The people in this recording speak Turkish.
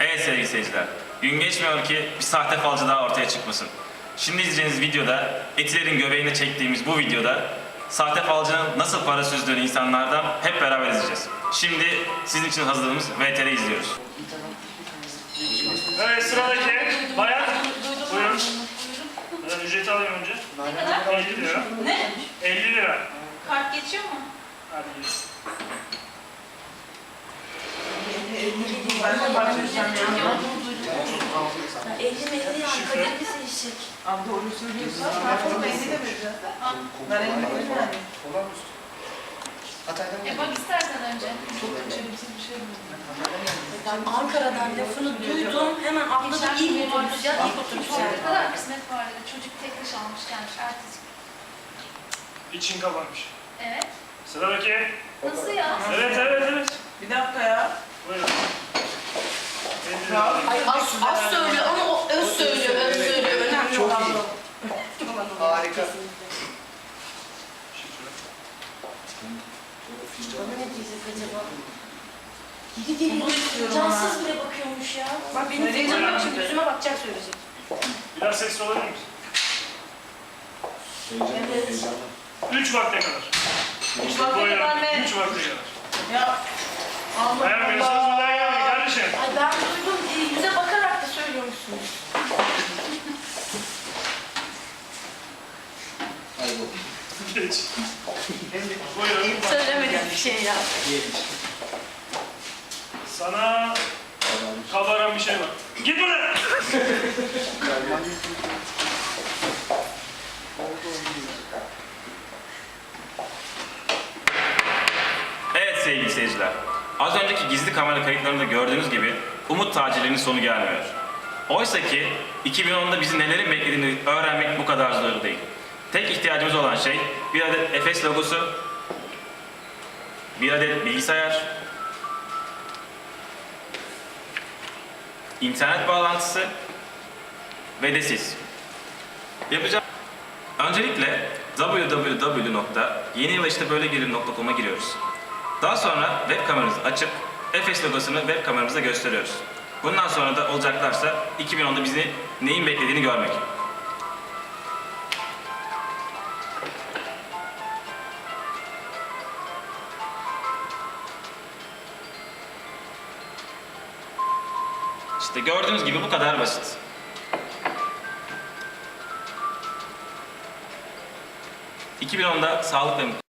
Evet sevgili seyirciler, gün geçmiyor ki bir sahte falcı daha ortaya çıkmasın. Şimdi izleyeceğiniz videoda, etilerin göbeğine çektiğimiz bu videoda sahte falcının nasıl para süzdüğünü insanlardan hep beraber izleyeceğiz. Şimdi sizin için hazırladığımız VTR izliyoruz. Evet sıradaki bayan. Buyurun. Ben ücreti alayım önce. Ne kadar? 50 lira. Ne? 50 lira. Kart geçiyor mu? Hadi gelsin. Ben de başlayacağım ya. Elli meyli ya. Kaderimiz değişecek. Abi doğru söylüyorsan ben onu beni de vereceğim. Ben elimi koyayım yani. E bak istersen önce. Çok çelimsiz bir şey mi? Ankara'dan lafını duydum. Hemen atladım. İlk otobüs ya. ilk otobüs Ne yani. kadar kısmet var dedi. Çocuk tek dış almış gelmiş ertesi gün. İçin kapanmış. Evet. Sıradaki. Nasıl ya? Evet evet evet. Bir dakika ya. Buyurun. 50 lira Ya. alayım. Ay az, az söylüyor ama o öz söylüyor, öz söylüyor. Önemli Çok olan iyi. bu. Harika. Bana ne diyecek acaba? Geri geliyor. Cansız bile bakıyormuş ya. Bak benim gidiyorsun? şimdi yüzüme bakacak söyleyecek. Biraz sesli olabilir misin? Evet. 3 vakte kadar. Üç vakte kadar ne? 3 vakte kadar. Ya. Allah Allah. gelmeyin kardeşim. Ay ben duydum. e, Yüze bakarak da söylüyormuşsunuz. Geç. Buyurun. Söylemedik bir şey ya. Sana kabaran bir şey var. Git buradan. Evet sevgili seyirciler, az önceki gizli kamera kayıtlarında gördüğünüz gibi umut tacirlerinin sonu gelmiyor. Oysa ki 2010'da bizi nelerin beklediğini öğrenmek bu kadar zor değil. Tek ihtiyacımız olan şey bir adet Efes logosu, bir adet bilgisayar, internet bağlantısı ve de siz. Yapacağım. Öncelikle www.yeniyılaişteböylegelir.com'a giriyoruz. Daha sonra web kameramızı açıp Efes logosunu web kameramızda gösteriyoruz. Bundan sonra da olacaklarsa 2010'da bizi neyin beklediğini görmek. İşte gördüğünüz gibi bu kadar basit. ...2010'da sağlık ve